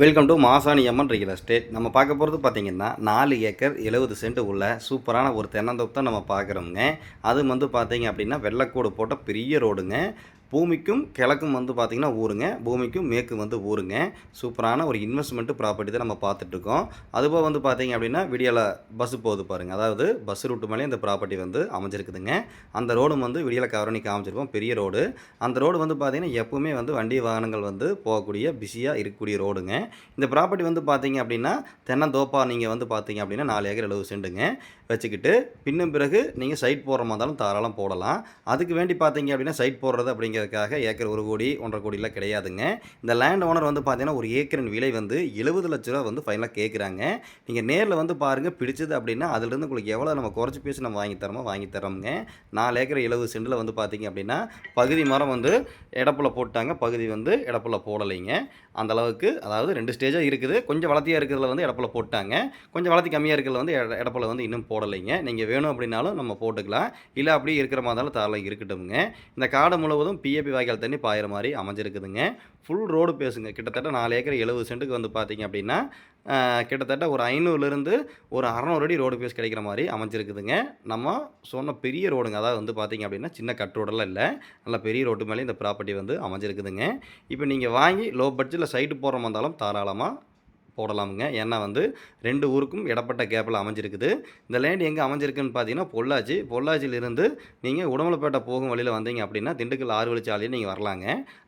Welcome to Masani Amman real estate நம்ம பார்க்க போகிறது பார்த்தீங்கன்னா நாலு ஏக்கர் எழுபது சென்ட் உள்ள சூப்பரான ஒரு தென்னந்தோப்பு தான் நம்ம பார்க்குறோங்க அது வந்து பார்த்தீங்க அப்படின்னா வெள்ளக்கோடு போட்ட பெரிய ரோடுங்க. பூமிக்கும் கிழக்கும் வந்து பார்த்திங்கன்னா ஊருங்க. பூமிக்கும் மேற்கு வந்து ஊருங்க. சூப்பரான ஒரு இன்வெஸ்ட்மெண்ட்டு ப்ராப்பர்ட்டி தான் நம்ம பார்த்துட்ருக்கோம். அதுபோக வந்து பார்த்தீங்க அப்படின்னா விடியலை பஸ்ஸு போகுது பாருங்கள் அதாவது பஸ் ரூட்டு மேலே இந்த ப்ராப்பர்ட்டி வந்து அமைஞ்சிருக்குதுங்க. அந்த ரோடும் வந்து விடியலை கவரணி காமிச்சிருக்கோம். பெரிய ரோடு அந்த ரோடு வந்து பார்த்திங்கன்னா எப்பவுமே வந்து வண்டி வாகனங்கள் வந்து போகக்கூடிய பிஸியாக இருக்கக்கூடிய ரோடுங்க இந்த ப்ராப்பர்ட்டி வந்து பார்த்தீங்க அப்படின்னா தென்னந்தோப்பா நீங்கள் வந்து பார்த்தீங்க அப்படின்னா நாலு ஏக்கர் எழுபது சென்ட்டுங்க. வச்சுக்கிட்டு பின்னும் பிறகு நீங்கள் சைட் போடுற மாதிரி இருந்தாலும் தாராளம் போடலாம். அதுக்கு வேண்டி பார்த்தீங்க அப்படின்னா சைட் போடுறது வாங்கிறதுக்காக ஏக்கர் ஒரு கோடி ஒன்றரை கோடிலாம் கிடையாதுங்க. இந்த லேண்ட் ஓனர் வந்து பார்த்தீங்கன்னா ஒரு ஏக்கரின் விலை வந்து எழுபது லட்ச ரூபா வந்து ஃபைனலாக கேட்குறாங்க நீங்கள் நேரில் வந்து பாருங்கள் பிடிச்சது அப்படின்னா அதுலேருந்து உங்களுக்கு எவ்வளோ நம்ம குறைச்சி பேசி நம்ம வாங்கி தரோமோ வாங்கி தரோங்க நாலு ஏக்கர் எழுபது சென்டில் வந்து பார்த்தீங்க அப்படின்னா பகுதி மரம் வந்து இடப்புல போட்டாங்க பகுதி வந்து இடப்புல போடலைங்க. அந்த அளவுக்கு அதாவது ரெண்டு ஸ்டேஜாக இருக்குது. கொஞ்சம் வளர்த்தியாக இருக்கிறதுல வந்து இடப்புல போட்டாங்க. கொஞ்சம் வளர்த்தி கம்மியாக இருக்கிறதுல வந்து எட- இடப்புல வந்து இன்னும் போடலைங்க. நீங்கள் வேணும் அப்படின்னாலும் நம்ம போட்டுக்கலாம். இல்லை அப்படியே இருக்கிற மாதிரி இருந்தாலும் தாராளம் இருக்கட்டும்ங்க. இந்த காடு முழுவதும் பிஏபி வாய்க்கால் தண்ணி பாயிற மாதிரி அமைஞ்சிருக்குதுங்க. ஃபுல் ரோடு பேசுங்க. கிட்டத்தட்ட நாலு ஏக்கர் எழுபது சென்ட்டுக்கு வந்து பார்த்தீங்க அப்படின்னா கிட்டத்தட்ட ஒரு ஐநூறுலேருந்து ஒரு அறநூறு அடி ரோடு பேஸ் கிடைக்கிற மாதிரி அமைஞ்சிருக்குதுங்க. நம்ம சொன்ன பெரிய ரோடுங்க அதாவது வந்து பார்த்தீங்க அப்படின்னா சின்ன கட் ரோடெல்லாம் இல்லை. நல்ல பெரிய ரோட்டு மேலே இந்த ப்ராப்பர்ட்டி வந்து அமைஞ்சிருக்குதுங்க. இப்போ நீங்கள் வாங்கி லோ பட்ஜெட்டில் சைட்டு போகிற வந்தாலும் இருந்தாலும் தாராளமாக போடலாமுங்க. ஏன்னா வந்து ரெண்டு ஊருக்கும் இடப்பட்ட கேப்பில் அமைஞ்சிருக்குது. இந்த லேண்ட் எங்கே அமைஞ்சிருக்குன்னு பார்த்தீங்கன்னா பொள்ளாச்சி. பொள்ளாச்சியிலிருந்து நீங்கள் உடமலைப்பேட்டை போகும் வழியில் வந்தீங்க அப்படின்னா திண்டுக்கல் ஆறு வழிச்சாலையில் நீங்கள் வரலாங்க.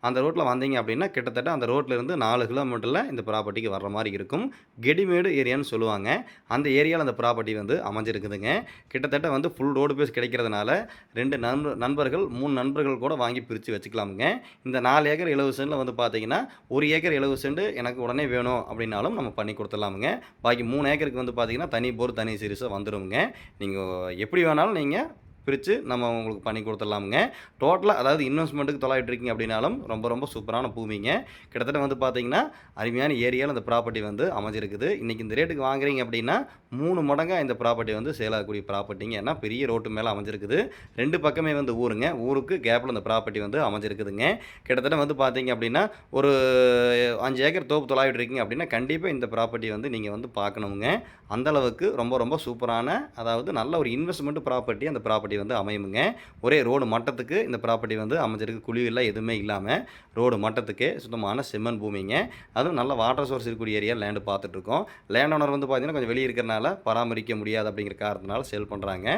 அந்த ரோட்டில் வந்தீங்க அப்படின்னா கிட்டத்தட்ட அந்த ரோட்ல இருந்து நாலு கிலோமீட்டரில் இந்த ப்ராப்பர்ட்டிக்கு வர்ற மாதிரி இருக்கும். கெடிமேடு ஏரியான்னு சொல்லுவாங்க. அந்த ஏரியாவில் அந்த ப்ராப்பர்ட்டி வந்து அமைஞ்சிருக்குதுங்க. கிட்டத்தட்ட வந்து ஃபுல் ரோடு பேஸ் கிடைக்கிறதுனால ரெண்டு நண்பர் நண்பர்கள் மூணு நண்பர்கள் கூட வாங்கி பிரித்து வச்சுக்கலாமுங்க. இந்த நாலு ஏக்கர் எழுபது சென்டில் வந்து பார்த்தீங்கன்னா ஒரு ஏக்கர் எழுபது சென்ட் எனக்கு உடனே வேணும் அப்படின்னாலும் நம்ம பண்ணி கொடுத்துடலாமுங்க. பாக்கி மூணு ஏக்கருக்கு வந்து பார்த்தீங்கன்னா தனி போர் தனி சீரிஸாக வந்துடுங்க நீங்கள் எப்படி வேணாலும் நீங்கள் பிரித்து நம்ம உங்களுக்கு பண்ணி கொடுத்துடலாமுங்க. டோட்டலாக அதாவது இன்வெஸ்ட்மெண்ட்டுக்கு தொலைவிட்டு இருக்கீங்க அப்படின்னாலும் ரொம்ப ரொம்ப சூப்பரான பூமிங்க. கிட்டத்தட்ட வந்து பார்த்தீங்கன்னா அருமையான ஏரியாவில் அந்த ப்ராப்பர்ட்டி வந்து அமைஞ்சிருக்குது. இன்றைக்கி இந்த ரேட்டுக்கு வாங்குறீங்க அப்படின்னா மூணு மடங்காக இந்த ப்ராப்பர்ட்டி வந்து சேல் ஆகக்கூடிய ப்ராப்பர்ட்டிங்க ஏன்னா பெரிய ரோட்டு மேலே அமைஞ்சிருக்குது. ரெண்டு பக்கமே வந்து ஊருங்க. ஊருக்கு கேப்பில் அந்த ப்ராப்பர்ட்டி வந்து அமைஞ்சிருக்குதுங்க. கிட்டத்தட்ட வந்து பார்த்தீங்க அப்படின்னா ஒரு அஞ்சு ஏக்கர் தோப்பு தொலாவிட்டு இருக்கீங்க அப்படின்னா கண்டிப்பாக இந்த ப்ராப்பர்ட்டி வந்து நீங்கள் வந்து பார்க்கணுங்க அந்தளவுக்கு ரொம்ப ரொம்ப சூப்பரான அதாவது நல்ல ஒரு இன்வெஸ்ட்மெண்ட் ப்ராப்பர்ட்டி அந்த ப்ராப்பர்ட்டி வந்து அமையுமுங்க. ஒரே ரோடு மட்டத்துக்கு இந்த ப்ராப்பர்ட்டி வந்து அமைஞ்சிருக்கு. குழி இல்லை எதுவுமே இல்லாமல் ரோடு மட்டத்துக்கே சுத்தமான செம்மண் பூமிங்க. அதுவும் நல்ல வாட்டர் சோர்ஸ் இருக்கக்கூடிய ஏரியா லேண்டு பார்த்துட்ருக்கோம் லேண்ட் ஓனர் வந்து பார்த்தீங்கன்னா கொஞ்சம் வெளியே இருக்கிறனால பராமரிக்க முடியாது அப்படிங்கிற காரணத்தினால சேல் பண்ணுறாங்க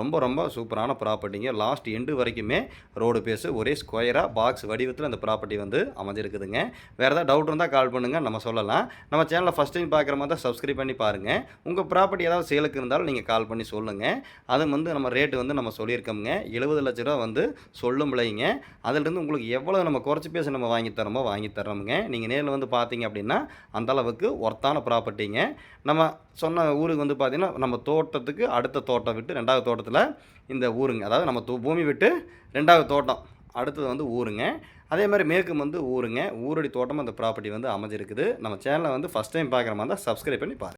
ரொம்ப ரொம்ப சூப்பரான ப்ராப்பர்ட்டிங்க. லாஸ்ட் எண்டு வரைக்குமே ரோடு பேஸு ஒரே ஸ்கொயராக பாக்ஸ் வடிவத்தில் அந்த ப்ராப்பர்ட்டி வந்து அமைஞ்சிருக்குதுங்க. வேறு ஏதாவது டவுட் இருந்தால் கால் பண்ணுங்கள் நம்ம சொல்லலாம். நம்ம சேனலை ஃபஸ்ட் டைம் பார்க்குற மாதிரி தான் சப்ஸ்கிரைப் பண்ணி பாருங்கள் உங்கள் ப்ராப்பர்ட்டி ஏதாவது சேலுக்கு இருந்தாலும் நீங்கள் கால் பண்ணி சொல்லுங்கள் அது வந்து நம்ம ரேட்டு வந்து நம்ம சொல்லியிருக்கோங்க எழுபது லட்ச ரூபா வந்து சொல்லும் விலைங்க அதிலிருந்து உங்களுக்கு எவ்வளோ நம்ம குறைச்சி பேச நம்ம வாங்கி தரோமோ வாங்கி தரோமுங்க நீங்கள் நேரில் வந்து பார்த்தீங்க அப்படின்னா அந்த அளவுக்கு ஒர்த்தான ப்ராப்பர்ட்டிங்க. நம்ம சொன்ன ஊருக்கு வந்து பார்த்திங்கன்னா நம்ம தோட்டத்துக்கு அடுத்த தோட்டம் விட்டு ரெண்டாவது தோட்டம் தோட்டத்தில் இந்த ஊருங்க. அதாவது நம்ம தூ- பூமி விட்டு ரெண்டாவது தோட்டம். அடுத்தது வந்து ஊருங்க. அதே மாதிரி மேற்கு வந்து ஊருங்க. ஊரடி தோட்டம் அந்த ப்ராப்பர்ட்டி வந்து அமைஞ்சிருக்குது. நம்ம சேனலை வந்து ஃபஸ்ட் டைம் பார்க்குற மாதிரி தான் சப்ஸ்கிரைப் பண்ணி பாருங்கள்